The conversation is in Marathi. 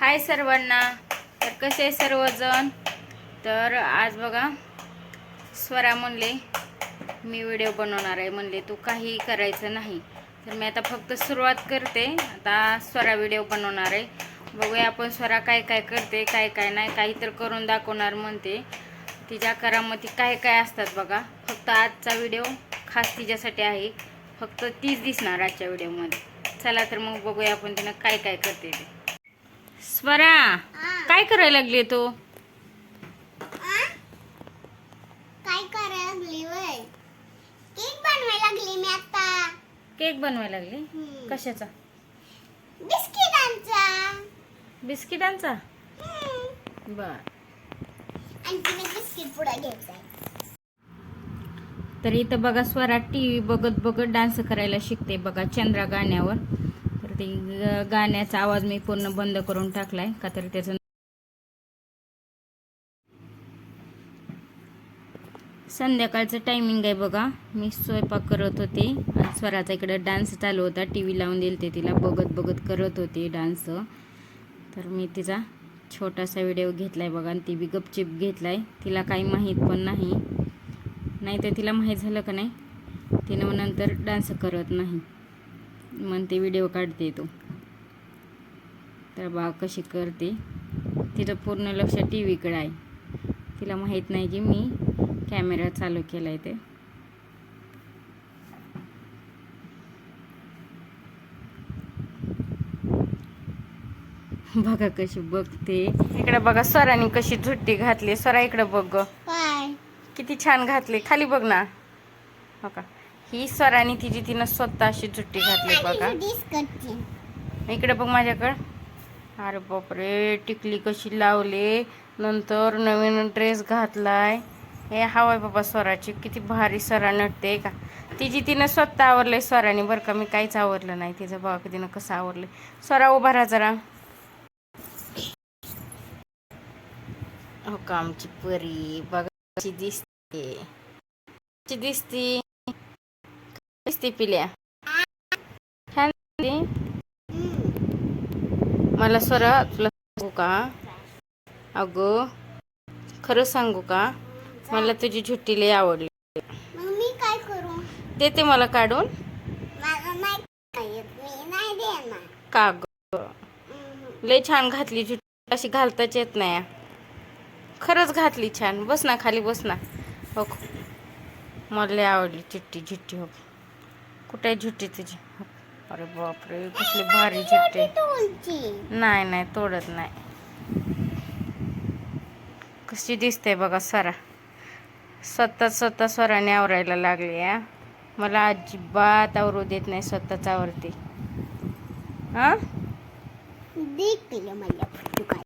हाय सर्वांना. तर कसे आहे सर्वजण? तर आज बघा स्वरा म्हणले मी व्हिडिओ बनवणार आहे. म्हणले तू काही करायचं नाही. तर मी आता फक्त सुरुवात करते. आता स्वरा व्हिडिओ बनवणार आहे. बघूया आपण स्वरा काय काय करते काय काय नाही. काही तर करून दाखवणार म्हणते. तिच्या करामती काय काय असतात बघा. फक्त आजचा व्हिडिओ खास तिच्यासाठी आहे. फक्त तीच दिसणार आजच्या व्हिडिओमध्ये चला तर मग बघूया आपण तिनं काय काय करते ते. स्वरा काय करायला लागली तू? काय करायला लागली वय? केक बनवायला लागली मी आता. केक बनवायला लागली. कशाचा? बिस्किटांचा बिस्किटांचा. बर. आणि बिस्किट पुढे घ्यायचा तर इथं बघा स्वरा टी व्ही बघत बघत डान्स करायला शिकते बघा चंद्रा गाण्यावर. ते ग- गाण्याचा आवाज मी पूर्ण बंद करून टाकलाय का तर त्याचं संध्याकाळचं टायमिंग आहे बघा. मी स्वयंपाक करत होते आणि स्वराचा इकडे डान्स चालू होता. टी व्ही लावून दिले ते तिला बघत बघत करत होते डान्स तर मी तिचा छोटासा व्हिडिओ घेतलाय बघा आणि ती बी गपचिप घेतलाय. तिला काही माहीत पण नाही. नाही तर तिला माहीत झालं का नाही? तिनं नंतर डान्स करत नाही. म्हणते व्हिडिओ काढते तो. तर बा कशी करते? तिचं पूर्ण लक्ष टी व्हीकडे आहे. तिला माहीत नाही की मी कॅमेरा चालू केला आहे ते. बघा कशी बघते. इकडे बघा स्वराने कशी झुट्टी घातली. स्वरा इकडे बघ किती छान घातली. खाली बघ ना. हो का ही स्वराने तिची तिनं स्वतः अशी झुट्टी घातली बघा. इकडे बघ माझ्याकडं. अरे बापरे टिकली कशी लावली. नंतर नवीन ड्रेस घातलाय. हे हवाय बाबा स्वराची किती भारी स्वरा नटते का. तिची तिनं स्वतः आवरलंय स्वराने बरं का मी काहीच आवरलं नाही. तिचं बघा तिनं कसं आवरलंय. स्वरा उभा राहा जरा. हो का आमची परी बघा दिसते. दिसती? दिसते पिल्या. छान मला स्वरा तुला सांगू का? अगं खरं सांगू का? मला तुझी झुट्टी लय आवडली. मी काय करू? देते मला काढून. का ग. लय छान घातली झुट्टी. अशी घालताच येत नाही. खरंच घातली छान. बस ना खाली बस ना. हो मला लय आवडली चिट्टी झुट्टी हो. कुठे झुट्टी तुझी? अरे बापरे कसली भारी झुट्टी. नाही नाही तोडत नाही. कशी दिसते बघा सरा स्वतः स्वतः स्वराने आवरायला लागली या मला अजिबात आवरू देत नाही स्वतःच आवरते. हां? मला